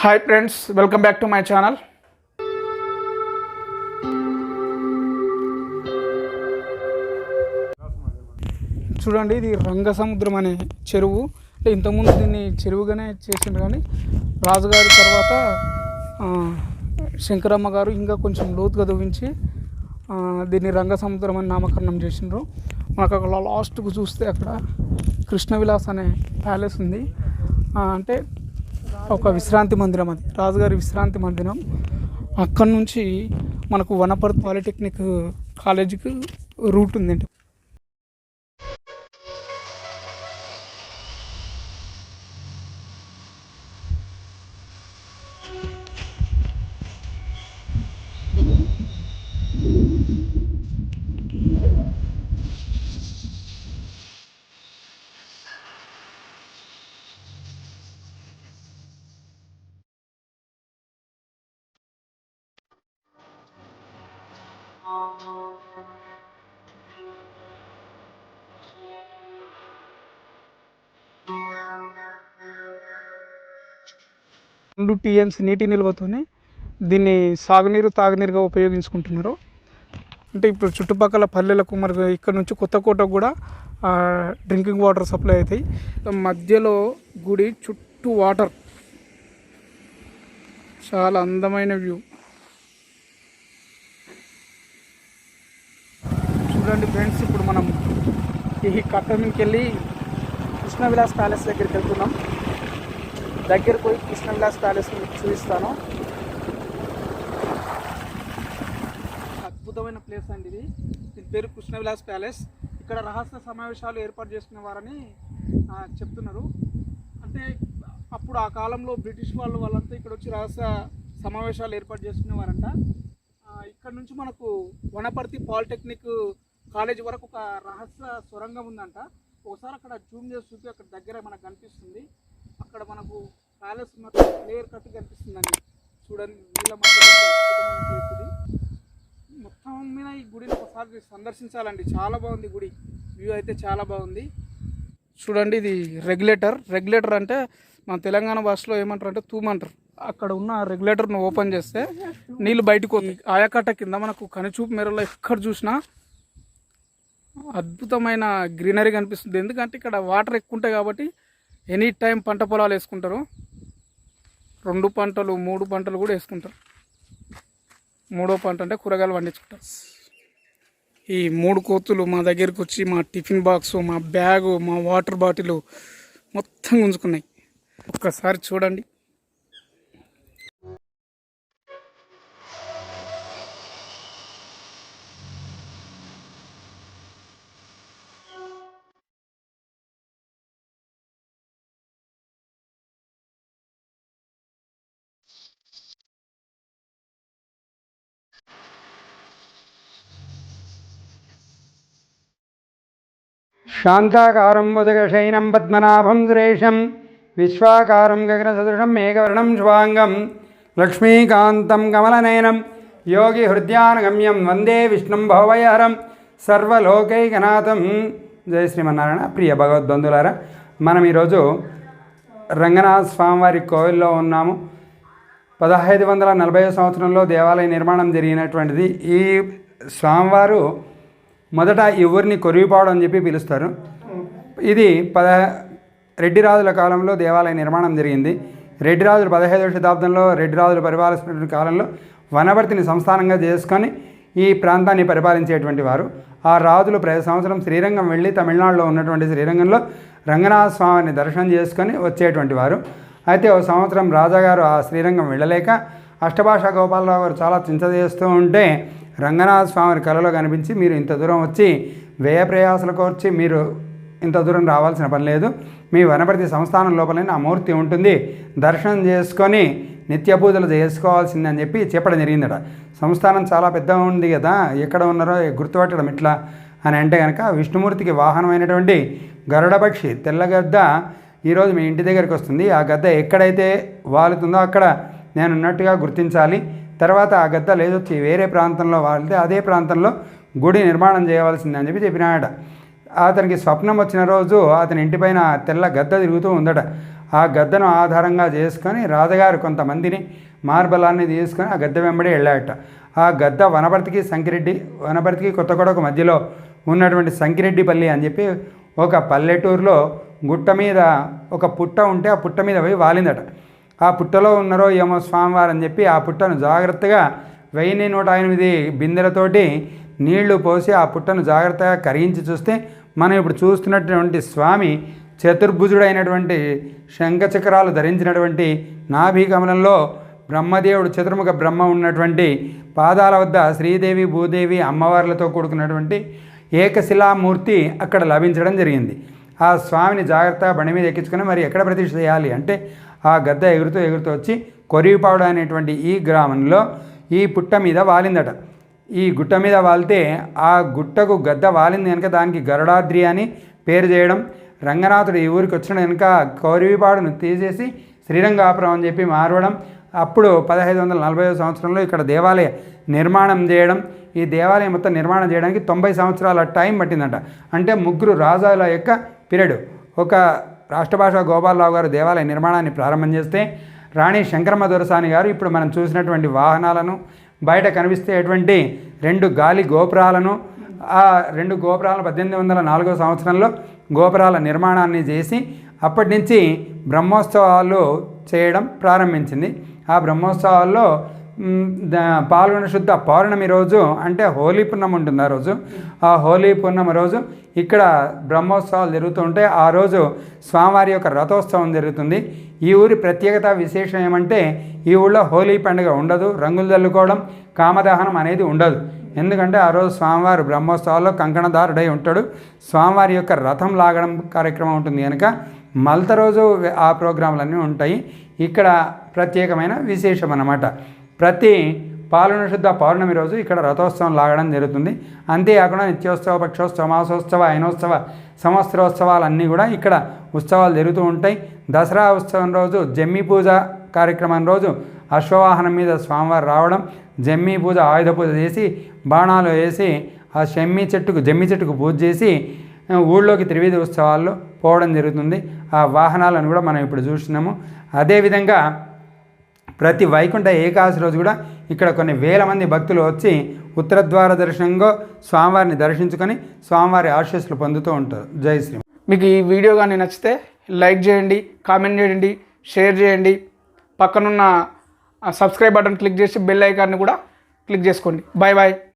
Hi friends welcome back to my channel చూడండి ఇది రంగసముద్రం అనే చెరువు. అంటే ఇంతకుముందు దీన్ని చెరువుగానే చేసిండ్రు కానీ రాజుగారి తర్వాత శంకరమ్మ గారు ఇంకా కొంచెం లోతుగా దవ్వించి దీన్ని రంగసముద్రం అని నామకరణం చేసిండ్రు. మనకు అక్కడ లాస్ట్కు చూస్తే అక్కడ కృష్ణ విలాస్ అనే ప్యాలెస్ ఉంది. అంటే ఒక విశ్రాంతి మందిరం అది. రాజుగారి విశ్రాంతి మందిరం. అక్కడి నుంచి మనకు వనపర్తి పాలిటెక్నిక్ కాలేజీకి రూట్ ఉందండి రెండు టీఎంసీ నీటి నిల్వతోనే దీన్ని సాగునీరు తాగునీరుగా ఉపయోగించుకుంటున్నారు. అంటే ఇప్పుడు చుట్టుపక్కల పల్లెలకు మరి ఇక్కడ నుంచి కొత్తకోట కూడా డ్రింకింగ్ వాటర్ సప్లై అవుతాయి. మధ్యలో గుడి చుట్టూ వాటర్. చాలా అందమైన వ్యూ. చూడండి ఫ్రెండ్స్ ఇప్పుడు మనం ఈ కట్ట మీదకి వెళ్ళి కృష్ణ విలాస్ ప్యాలెస్ దగ్గరికి వెళ్తున్నాం. దగ్గర పోయి కృష్ణ విలాస్ ప్యాలెస్ మీకు చూపిస్తాను. అద్భుతమైన ప్లేస్ అండి ఇది. దీని పేరు కృష్ణ విలాస్ ప్యాలెస్. ఇక్కడ రహస్య సమావేశాలు ఏర్పాటు చేసుకునే వారని చెప్తున్నారు. అంటే అప్పుడు ఆ కాలంలో బ్రిటిష్ వాళ్ళు వాళ్ళంతా ఇక్కడ వచ్చి రహస్య సమావేశాలు ఏర్పాటు చేసుకునేవారంట ఇక్కడ నుంచి మనకు వనపర్తి పాలిటెక్నిక్ కాలేజ్ వరకు ఒక రహస్య సొరంగం ఉందంట. ఒకసారి అక్కడ జూమ్ చేసి చూపి అక్కడ దగ్గర మనకు కనిపిస్తుంది. అక్కడ మనకు ప్యాలెస్ మొత్తం క్లియర్ కట్ కనిపిస్తుందండి. చూడండి వీళ్ళ మొత్తం మీద ఈ గుడిని ఒకసారి సందర్శించాలండి. చాలా బాగుంది గుడి. వ్యూ అయితే చాలా బాగుంది. చూడండి ఇది రెగ్యులేటర్. రెగ్యులేటర్ అంటే మన తెలంగాణ భాషలో ఏమంటారు అంటే తూమంటారు. అక్కడ ఉన్న రెగ్యులేటర్ను ఓపెన్ చేస్తే నీళ్ళు బయటకు వస్తాయి. ఆయకట్ట కింద మనకు కనిచూపు మేరలో ఎక్కడ చూసినా అద్భుతమైన గ్రీనరీ కనిపిస్తుంది. ఎందుకంటే ఇక్కడ వాటర్ ఎక్కువ ఉంటాయి కాబట్టి ఎనీ టైం పంట పొలాలు వేసుకుంటారు. రెండు పంటలు మూడు పంటలు కూడా వేసుకుంటారు. మూడో పంట అంటే కూరగాయలు పండించుకుంటారు. ఈ మూడు కోతులు మా దగ్గరికి వచ్చి మా టిఫిన్ బాక్స్ మా బ్యాగు మా వాటర్ బాటిల్ మొత్తం గుంజుకున్నాయి ఒక్కసారి చూడండి. శాంతాకారం ముదగశయనం పద్మనాభం శ్రేషం విశ్వాకారం గగనసదృశం మేఘవర్ణం శుభాంగం లక్ష్మీకాంతం కమలనయనం యోగి హృదయానగమ్యం వందే విష్ణుం భవయహరం సర్వలోకైకనాథం జయ శ్రీమన్నారాయణ ప్రియ భగవద్బంధులారా మనం ఈరోజు రంగనాథ స్వామివారి కోవిల్లో ఉన్నాము. పదహైదు వందల నలభై సంవత్సరంలో దేవాలయ నిర్మాణం జరిగినటువంటిది. ఈ స్వామివారు మొదట ఈ ఊరిని కొరివిపాడు అని చెప్పి పిలుస్తారు. ఇది పద రెడ్డి రాజుల కాలంలో దేవాలయ నిర్మాణం జరిగింది. రెడ్డిరాజులు పదహైదవ శతాబ్దంలో రెడ్డి రాజులు పరిపాలిస్తున్న కాలంలో వనవర్తిని సంస్థానంగా చేసుకొని ఈ ప్రాంతాన్ని పరిపాలించేటువంటి వారు. ఆ రాజులు ప్రతి సంవత్సరం శ్రీరంగం వెళ్ళి తమిళనాడులో ఉన్నటువంటి శ్రీరంగంలో రంగనాథ స్వామిని దర్శనం చేసుకొని వచ్చేటువంటి వారు. అయితే ఓ సంవత్సరం రాజాగారు ఆ శ్రీరంగం వెళ్ళలేక అష్టభాష గోపాలరావు గారు చాలా చింత చేస్తూ ఉంటే రంగనాథ స్వామి కలలో కనిపించి మీరు ఇంత దూరం వచ్చి వ్యయ ప్రయాసలకు వచ్చి మీరు ఇంత దూరం రావాల్సిన పని లేదు. మీ వనపర్తి సంస్థానం లోపలనే ఆ మూర్తి ఉంటుంది. దర్శనం చేసుకొని నిత్య పూజలు చేసుకోవాల్సిందని చెప్పి చెప్పడం జరిగిందట. సంస్థానం చాలా పెద్దగా ఉంది కదా ఎక్కడ ఉన్నారో గుర్తుపట్టడం ఎట్లా? అని అంటే కనుక విష్ణుమూర్తికి వాహనమైనటువంటి గరుడపక్షి తెల్లగద్ద ఈరోజు మీ ఇంటి దగ్గరికి వస్తుంది. ఆ గద్ద ఎక్కడైతే వాలుతుందో అక్కడ నేను ఉన్నట్టుగా గుర్తించాలి. తర్వాత ఆ గద్ద లేదొచ్చి వేరే ప్రాంతంలో వాలితే అదే ప్రాంతంలో గుడి నిర్మాణం చేయవలసిందని చెప్పి చెప్పినాడ అతనికి స్వప్నం వచ్చిన రోజు అతని ఇంటిపైన తెల్ల గద్ద తిరుగుతూ ఉందట. ఆ గద్దను ఆధారంగా చేసుకొని రాజగారు కొంతమందిని మార్బలాన్ని తీసుకొని ఆ గద్ద వెంబడి వెళ్ళాడట. ఆ గద్ద వనపర్తికి సంకిరెడ్డి వనపర్తికి కొత్తగూడకు మధ్యలో ఉన్నటువంటి సంకిరెడ్డిపల్లి అని చెప్పి ఒక పల్లెటూరులో గుట్ట మీద ఒక పుట్ట ఉంటే ఆ పుట్ట మీద పోయి వాలిందట. ఆ పుట్టలో ఉన్నారో ఏమో స్వామివారు అని చెప్పి ఆ పుట్టను జాగ్రత్తగా వెయ్యి నూట ఎనిమిది బిందెలతోటి నీళ్ళు పోసి ఆ పుట్టను జాగ్రత్తగా కరిగించి చూస్తే మనం ఇప్పుడు చూస్తున్నటువంటి స్వామి చతుర్భుజుడైనటువంటి శంఖచక్రాలు ధరించినటువంటి నాభికమలంలో బ్రహ్మదేవుడు చతుర్ముఖ బ్రహ్మ ఉన్నటువంటి పాదాల వద్ద శ్రీదేవి భూదేవి అమ్మవార్లతో కూడుకున్నటువంటి ఏకశిలామూర్తి అక్కడ లభించడం జరిగింది. ఆ స్వామిని జాగ్రత్త బండి మీద ఎక్కించుకొని మరి ఎక్కడ ప్రతిష్ఠ చేయాలి? అంటే ఆ గద్ద ఎగురుతూ ఎగురుతూ వచ్చి కొరివిపాడు అనేటువంటి ఈ గ్రామంలో ఈ పుట్ట మీద వాలిందట. ఈ గుట్ట మీద వాలితే ఆ గుట్టకు గద్ద వాలింది కనుక దానికి గరుడాద్రి అని పేరు చేయడం రంగనాథుడు ఈ ఊరికి వచ్చిన కనుక కౌరవిపాడును తీసేసి శ్రీరంగాపురం అని చెప్పి మారవడం అప్పుడు పదహైదు వందల నలభై సంవత్సరంలో ఇక్కడ దేవాలయ నిర్మాణం చేయడం ఈ దేవాలయం మొత్తం నిర్మాణం చేయడానికి తొంభై సంవత్సరాల టైం పట్టిందంట. అంటే ముగ్గురు రాజాల యొక్క పీరియడ్. ఒక రాష్ట్రభాష గోపాలరావు గారు దేవాలయ నిర్మాణాన్ని ప్రారంభం చేస్తే రాణి శంకరమ్మ దొరసాని గారు ఇప్పుడు మనం చూసినటువంటి వాహనాలను బయట కనిపిస్తేటువంటి రెండు గాలి గోపురాలను ఆ రెండు గోపురాలను పద్దెనిమిది వందల నాలుగో సంవత్సరంలో గోపురాల నిర్మాణాన్ని చేసి అప్పటి నుంచి బ్రహ్మోత్సవాలు చేయడం ప్రారంభించింది. ఆ బ్రహ్మోత్సవాల్లో పాల్గొన శుద్ధ పౌర్ణమి రోజు అంటే హోలీ పున్నం ఉంటుంది ఆ రోజు. ఆ హోలీ పున్నమి రోజు ఇక్కడ బ్రహ్మోత్సవాలు జరుగుతుంటే ఆ రోజు స్వామివారి యొక్క రథోత్సవం జరుగుతుంది. ఈ ఊరి ప్రత్యేకత విశేషం ఏమంటే ఈ ఊళ్ళో హోలీ పండుగ ఉండదు రంగులు చల్లుకోవడం కామదహనం అనేది ఉండదు. ఎందుకంటే ఆ రోజు స్వామివారు బ్రహ్మోత్సవాల్లో కంకణదారుడై ఉంటాడు. స్వామివారి యొక్క రథం లాగడం కార్యక్రమం ఉంటుంది కనుక మలత రోజు ఆ ప్రోగ్రాంలన్నీ ఉంటాయి. ఇక్కడ ప్రత్యేకమైన విశేషం అన్నమాట. ప్రతి పాలనశుద్ధ పౌర్ణమి రోజు ఇక్కడ రథోత్సవం లాగడం జరుగుతుంది. అంతేకాకుండా నిత్యోత్సవ పక్షోత్సవ మాసోత్సవ అయినోత్సవ సంవత్సరోత్సవాలన్నీ కూడా ఇక్కడ ఉత్సవాలు జరుగుతూ ఉంటాయి. దసరా ఉత్సవం రోజు జమ్మి పూజ కార్యక్రమం రోజు అశ్వవాహనం మీద స్వామివారు రావడం జమ్మి పూజ ఆయుధ పూజ చేసి బాణాలు వేసి ఆ షమ్మి చెట్టుకు జమ్మి చెట్టుకు పూజ చేసి ఊళ్ళోకి త్రివేది ఉత్సవాల్లో పోవడం జరుగుతుంది. ఆ వాహనాలను కూడా మనం ఇప్పుడు చూస్తున్నాము. అదేవిధంగా ప్రతి వైకుంఠ ఏకాదశి రోజు కూడా ఇక్కడ కొన్ని వేల మంది భక్తులు వచ్చి ఉత్తరద్వార దర్శనంగా స్వామివారిని దర్శించుకొని స్వామివారి ఆశీస్సులు పొందుతూ ఉంటారు. జై శ్రీ మీకు ఈ వీడియో కానీ నచ్చితే లైక్ చేయండి కామెంట్ చేయండి షేర్ చేయండి. పక్కనున్న సబ్స్క్రైబ్ బటన్ క్లిక్ చేసి బెల్ ఐకాన్ని కూడా క్లిక్ చేసుకోండి. Bye bye